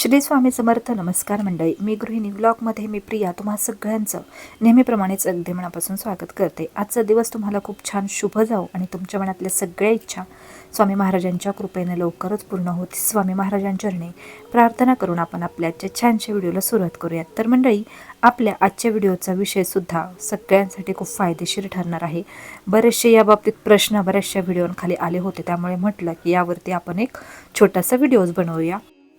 श्री स्वामी समर्थ नमस्कार मंडळी. मी गृहिणी ब्लॉगमध्ये मी प्रिया. तुम्हा सगळ्यांचं नेहमीप्रमाणेच अगदी मनापासून स्वागत करते. आजचा दिवस तुम्हाला खूप छान शुभ जाओ आणि तुमच्या मनातल्या सगळ्या इच्छा स्वामी महाराजांच्या कृपेने लवकरच पूर्ण होती स्वामी महाराजांचरणी प्रार्थना करून आपण आपल्या आजच्या छानशा व्हिडिओला सुरुवात करूयात. तर मंडळी आपल्या आजच्या व्हिडिओचा विषयसुद्धा सगळ्यांसाठी खूप फायदेशीर ठरणार आहे. बरेचसे याबाबतीत प्रश्न बऱ्याचशा व्हिडिओंखाली आले होते. त्यामुळे म्हटलं की यावरती आपण एक छोटासा व्हिडिओज बनवूया.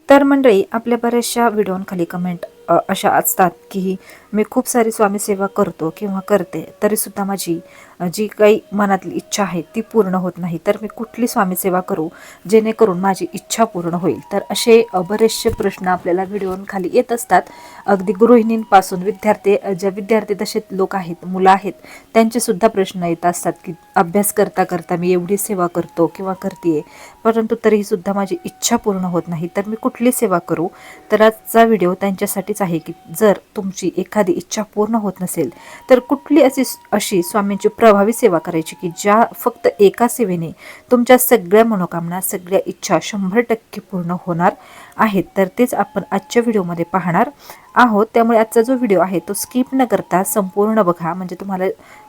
तर मंडळी आपल्या बऱ्याचशा व्हिडिओंखाली कमेंट अशा असतात की मी खूप सारी स्वामी सेवा करतो किंवा करते तरीसुद्धा माझी जी काही मनातली इच्छा आहे ती पूर्ण होत नाही. तर मी कुठली स्वामीसेवा करू? जेणेकरून माझी इच्छा पूर्ण होईल. तर असे बरेचसे प्रश्न आपल्याला व्हिडिओंखाली येत असतात. अगदी गृहिणींपासून विद्यार्थी ज्या विद्यार्थी दशेत लोक आहेत मुलं आहेत त्यांचेसुद्धा प्रश्न येत असतात की अभ्यास करता करता मी एवढी सेवा करतो किंवा करते परंतु तरीही सुद्धा माझी इच्छा पूर्ण होत नाही तर मी कुठली सेवा करू? तर आजचा व्हिडिओ त्यांच्यासाठीच आहे की जर तुमची एखादी इच्छा पूर्ण होत नसेल तर कुठली अशी अशी स्वामींची प्र प्रभावी सेवा करायची की ज्या फक्त एका सेवेने तुमच्या सगळ्या मनोकामना सगळ्या इच्छा शंभर टक्के पूर्ण होणार. आहेत तर तेच आपण आजच्या व्हिडिओमध्ये पाहणार आहोत. त्यामुळे आजचा जो व्हिडिओ आहे तो स्किप न करता संपूर्ण बघा. म्हणजे तुम्हाला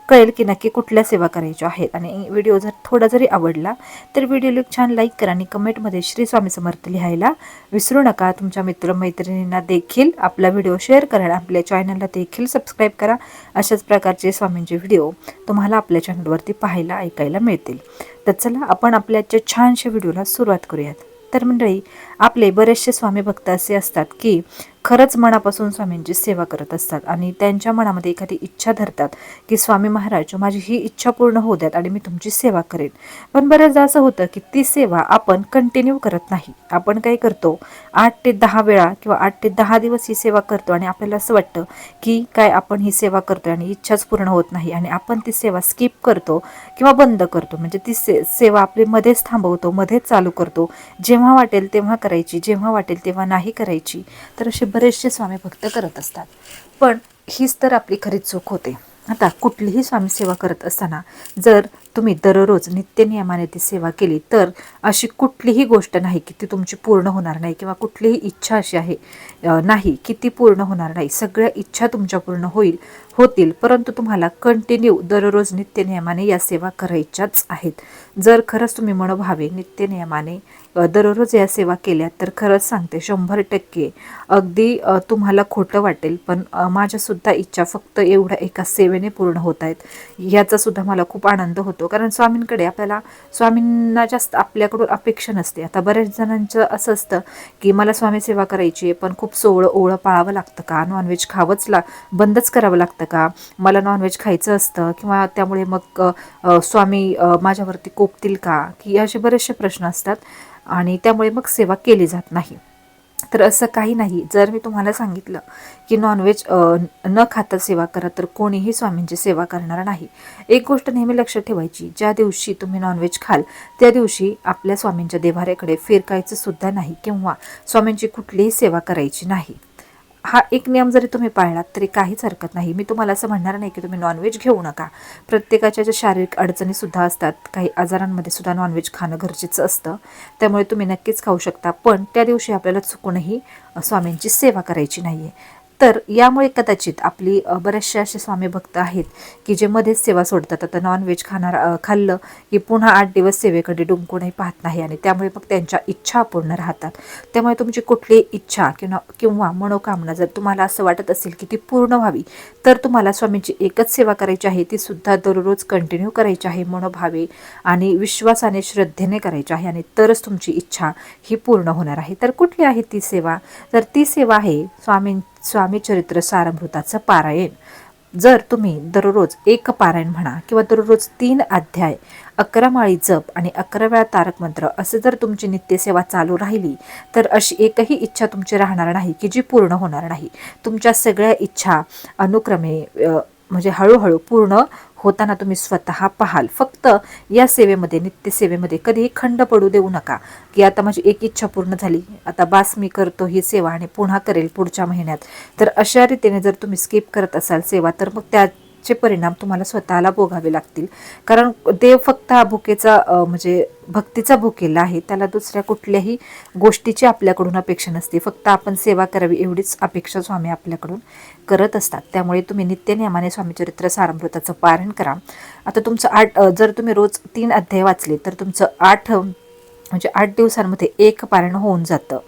कळेल की नक्की कुठल्या सेवा करायच्या आहेत. आणि व्हिडिओ जर थोडा जरी आवडला तर व्हिडिओला छान लाईक करा आणि कमेंटमध्ये श्री स्वामी समर्थ लिहायला विसरू नका. तुमच्या मित्रमैत्रिणींना देखील आपला व्हिडिओ शेअर करा आपल्या चॅनलला देखील सबस्क्राईब करा. अशाच प्रकारचे स्वामींचे व्हिडिओ तुम्हाला आपल्या चॅनलवरती पाहायला ऐकायला मिळतील. तर चला आपण आपल्या आजच्या छानशा व्हिडिओला सुरुवात करूयात. तर मंडळी आपले बरेचसे स्वामी भक्त असे असतात की खरंच मनापासून स्वामींची सेवा करत असतात आणि त्यांच्या मनामध्ये एखादी इच्छा धरतात की स्वामी महाराज माझी ही इच्छा पूर्ण होऊ द्यात आणि मी तुमची सेवा करेन. पण बऱ्याचदा असं होतं की ती सेवा आपण कंटिन्यू करत नाही. आपण काय करतो आठ ते दहा वेळा किंवा आठ ते दहा दिवस ही सेवा करतो आणि आपल्याला असं वाटतं की काय आपण ही सेवा करतो आणि इच्छाच पूर्ण होत नाही आणि आपण ती सेवा स्किप करतो किंवा बंद करतो. म्हणजे ती से सेवा आपली मध्येच थांबवतो मध्येच चालू करतो. जेव्हा वाटेल तेव्हा करायची जेव्हा वाटेल तेव्हा नाही करायची तर असे बरेचसे स्वामी भक्त करत असतात. पण हीच तर आपली खरी चूक होते. आता कुठलीही स्वामी सेवा करत असताना जर तुम्ही दररोज नित्यनियमाने ती सेवा केली तर अशी कुठलीही गोष्ट नाही की ती तुमची पूर्ण होणार नाही किंवा कुठलीही इच्छा अशी आहे नाही की ती पूर्ण होणार नाही. सगळ्या इच्छा तुमच्या पूर्ण होईल होतील परंतु तुम्हाला कंटिन्यू दररोज नित्यनियमाने या सेवा करायच्याच आहेत. जर खरंच तुम्ही मनोभावे नित्यनियमाने दररोज या सेवा केल्या तर खरंच सांगते शंभर टक्के अगदी तुम्हाला खोटं वाटेल पण माझ्यासुद्धा इच्छा फक्त एवढ्या एका सेवेने पूर्ण होत आहेत. याचासुद्धा मला खूप आनंद होतो. कारण स्वामींकडे आपल्याला स्वामींना जास्त आपल्याकडून अपेक्षा नसते. आता बऱ्याच जणांचं असं असतं की मला स्वामी सेवा करायची आहे पण खूप सोवळं ओळं पाळावं लागतं का? नॉनव्हेज खावंच ला बंदच करावं लागतं का? मला नॉनव्हेज खायचं असतं किंवा त्यामुळे मग स्वामी माझ्यावरती कोपतील का? की असे बरेचसे प्रश्न असतात आणि त्यामुळे मग सेवा केली जात नाही. तर असं काही नाही. जर मी तुम्हाला सांगितलं की नॉनव्हेज न खाता सेवा करा तर कोणीही स्वामींची सेवा करणार नाही. एक गोष्ट नेहमी लक्षात ठेवायची ज्या दिवशी तुम्ही नॉनव्हेज खाल त्या दिवशी आपल्या स्वामींच्या देवाऱ्याकडे फिरकायचं सुद्धा नाही किंवा स्वामींची कुठलीही सेवा करायची नाही. हा एक नियम जरी तुम्ही पाळलात तरी काहीच हरकत नाही. मी तुम्हाला असं म्हणणार नाही की तुम्ही नॉनव्हेज घेऊ नका. प्रत्येकाच्या ज्या शारीरिक अडचणीसुद्धा असतात काही आजारांमध्ये सुद्धा नॉनव्हेज खाणं गरजेचं असतं. त्यामुळे तुम्ही नक्कीच खाऊ शकता पण त्या दिवशी आपल्याला चुकूनही स्वामींची सेवा करायची नाही आहे तर यामुळे कदाचित आपली बरेचसे असे स्वामी भक्त आहेत की जे मध्येच सेवा सोडतात. आता नॉनव्हेज खाणार खाल्लं की पुन्हा आठ दिवस सेवेकडे डुंकूनही पाहत नाही आणि त्यामुळे मग त्यांच्या इच्छा अपूर्ण राहतात. त्यामुळे तुमची कुठली इच्छा किंवा किंवा मनोकामना जर तुम्हाला असं वाटत असेल की ती पूर्ण व्हावी तर तुम्हाला स्वामींची एकच सेवा करायची आहे ती सुद्धा दररोज कंटिन्यू करायची आहे मनोभावे आणि विश्वासाने श्रद्धेने करायची आहे आणि तरच तुमची इच्छा ही पूर्ण होणार आहे. तर कुठली आहे ती सेवा? तर ती सेवा आहे स्वामीं स्वामी चरित्र सारामृताचं पारायण. जर तुम्ही दररोज एक पारायण म्हणा किंवा दररोज तीन अध्याय अकरा माळी जप आणि अकरा वेळा तारक मंत्र जर तुमची नित्यसेवा चालू राहिली तर अशी एकही इच्छा तुमची राहणार नाही की जी पूर्ण होणार नाही. तुमच्या सगळ्या इच्छा अनुक्रमे म्हणजे हळूहळू पूर्ण होताना तुम्ही स्वतः पाहाल. फक्त या सेवेमध्ये नित्यसेवेमध्ये कधीही खंड पडू देऊ नका. की आता माझी एक इच्छा पूर्ण झाली. आता बास मी करतो ही सेवा आणि पुन्हा करेल पुढच्या महिन्यात. तर अशा रीतीने जर तुम्ही स्किप करत असाल सेवा तर मग त्या चे परिणाम तुम्हाला स्वतःला भोगावे लागतील. कारण देव फक्त हा भुकेचा म्हणजे भक्तीचा भुकेला आहे त्याला दुसऱ्या कुठल्याही गोष्टीची आपल्याकडून अपेक्षा नसते. फक्त आपण सेवा करावी एवढीच अपेक्षा स्वामी आपल्याकडून करत असतात. त्यामुळे तुम्ही नित्यनियमाने स्वामीचरित्र सारामृताचं पारण करा. आता तुमचं आठ जर तुम्ही रोज तीन अध्याय वाचले तर तुमचं आठ म्हणजे आठ दिवसांमध्ये एक पारण होऊन जातं.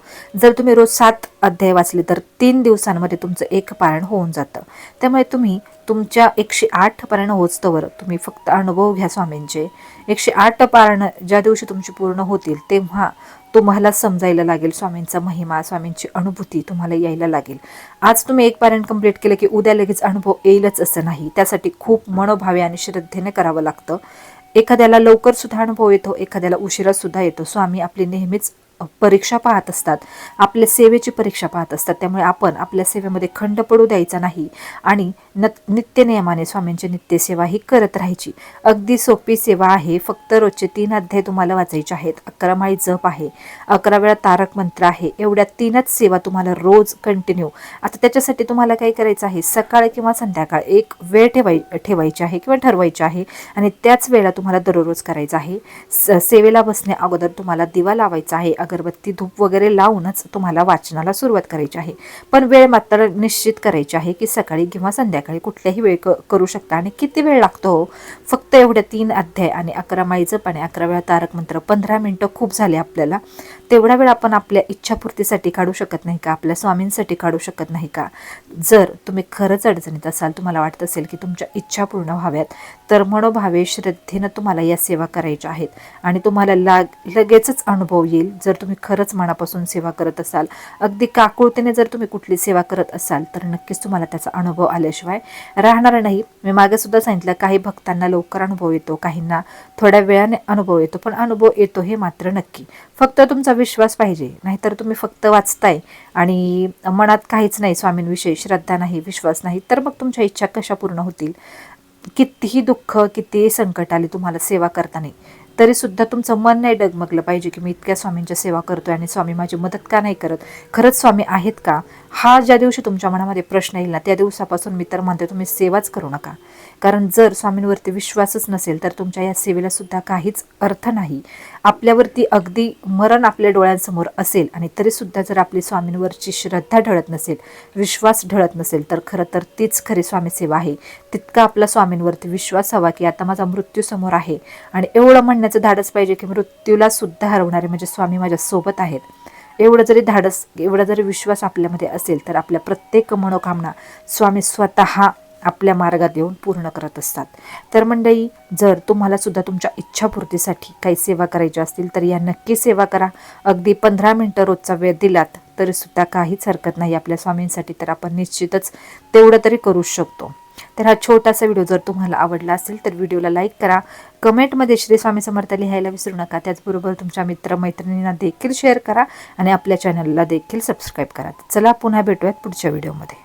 जर तुम्ही रोज सात अध्याय वाचले तर तीन दिवसांमध्ये तुमचं एक पारण होऊन जातं. त्यामुळे तुम्ही तुमच्या एकशे आठ पारायण होचतवर तुम्ही फक्त अनुभव घ्या स्वामींचे. एकशे आठ पारायण ज्या दिवशी तुमची पूर्ण होतील तेव्हा तुम्हाला समजायला लागेल स्वामींचा महिमा स्वामींची अनुभूती तुम्हाला यायला लागेल. आज तुम्ही एक पारायण कंप्लीट केलं की उद्या लगेच अनुभव येईलच असं नाही. त्यासाठी खूप मनोभावे आणि श्रद्धेने करावं लागतं. एखाद्याला लवकर सुद्धा अनुभव येतो एखाद्याला उशिरा सुद्धा येतो. स्वामी आपली नेहमीच परीक्षा पाहत असतात. आपल्या सेवेची परीक्षा पाहत असतात. त्यामुळे आपण आपल्या सेवेमध्ये खंड पडू द्यायचा नाही आणि न नित्यनियमाने स्वामींची नित्यसेवा ही करत राहायची. अगदी सोपी सेवा आहे. फक्त रोजचे तीन अध्याय तुम्हाला वाचायचे आहेत. अकरा माळी जप आहे. अकरा वेळा तारक मंत्र आहे. एवढ्या तीनच सेवा तुम्हाला रोज कंटिन्यू आता त्याच्यासाठी तुम्हाला काय करायचं आहे? सकाळ किंवा संध्याकाळ एक वेळ ठेवाय ठेवायची आहे किंवा ठरवायची आहे आणि त्याच वेळेला तुम्हाला दररोज करायचं आहे. स सेवेला बसण्या अगोदर तुम्हाला दिवा लावायचा आहे. अगरबत्ती धूप वगैरे लावूनच तुम्हाला वाचनाला सुरुवात करायची आहे. पण वेळ मात्र निश्चित करायची आहे की सकाळी किंवा संध्याकाळी कुठल्याही वेळ क करू शकता आणि किती वेळ लागतो हो? फक्त एवढ्या तीन अध्याय आणि अकरा माईचं पाणी अकरा वेळा तारक मंत्र पंधरा मिनटं खूप झाले आपल्याला. तेवढा वेळ आपण आपल्या इच्छापूर्तीसाठी काढू शकत नाही का? आपल्या स्वामींसाठी काढू शकत नाही का? जर तुम्ही खरंच अडचणीत असाल तुम्हाला वाटत असेल की तुमच्या इच्छा पूर्ण व्हाव्यात तर मनोभावे श्रद्धेनं तुम्हाला या सेवा करायच्या आहेत आणि तुम्हाला लाग लगेचच अनुभव येईल. जर जर तुम्ही खरंच मनापासून सेवा करत असाल अगदी काकुळतेने जर तुम्ही कुठली सेवा करत असाल तर नक्कीच तुम्हाला त्याचा अनुभव आल्याशिवाय राहणार नाही. मी मागे सुद्धा सांगितलं काही भक्तांना लवकर अनुभव येतो काहींना थोड्या वेळाने अनुभव येतो पण अनुभव येतो हे मात्र नक्की. फक्त तुमचा विश्वास पाहिजे नाहीतर तुम्ही फक्त वाचताय आणि मनात काहीच नाही स्वामींविषयी श्रद्धा नाही विश्वास नाही तर मग तुमच्या इच्छा कशा पूर्ण होतील? कितीही दुःख कितीही संकट आले तुम्हाला सेवा करताना तरी सुद्धा तुमचं मन नाही डगमगलं पाहिजे की मी इतक्या स्वामींच्या सेवा करतोय आणि स्वामी माझी मदत का नाही करत? खरंच स्वामी आहेत का? हा ज्या दिवशी तुमच्या मनामध्ये प्रश्न येईल ना त्या दिवसापासून मी तर म्हणते तुम्ही सेवाच करू नका. कारण जर स्वामींवरती विश्वासच नसेल तर तुमच्या या सेवेला सुद्धा काहीच अर्थ नाही. आपल्यावरती अगदी मरण आपल्या डोळ्यांसमोर असेल आणि तरी सुद्धा जर आपली स्वामींवरची श्रद्धा ढळत नसेल विश्वास ढळत नसेल तर खरं तर तीच खरी स्वामी सेवा आहे. तितका आपला स्वामींवरती विश्वास हवा की आता माझा मृत्यू समोर आहे. आणि एवढं म्हणण्याचं धाडस पाहिजे की मृत्यूला सुद्धा हरवणारे म्हणजे स्वामी माझ्या सोबत आहेत. एवढं जरी धाडस एवढा जरी विश्वास आपल्यामध्ये असेल तर आपल्या प्रत्येक मनोकामना स्वामी स्वतः आपल्या मार्गात येऊन पूर्ण करत असतात. तर मंडळी जर तुम्हाला सुद्धा तुमच्या इच्छापूर्तीसाठी काही सेवा करायची असतील तर या नक्की सेवा करा. अगदी पंधरा मिनटं रोजचा वेळ दिलात तरीसुद्धा काहीच हरकत नाही आपल्या स्वामींसाठी तर आपण निश्चितच तेवढं तरी करूच शकतो. तर हा छोटासा व्हिडिओ जर तुम्हाला आवडला असेल तर व्हिडिओला लाईक करा. कमेंटमध्ये श्री स्वामी समर्थ लिहायला विसरू नका. त्याचबरोबर तुमच्या मित्रमैत्रिणींना देखील शेअर करा आणि आपल्या चॅनलला देखील सबस्क्राईब करा. चला पुन्हा भेटूयात पुढच्या व्हिडिओमध्ये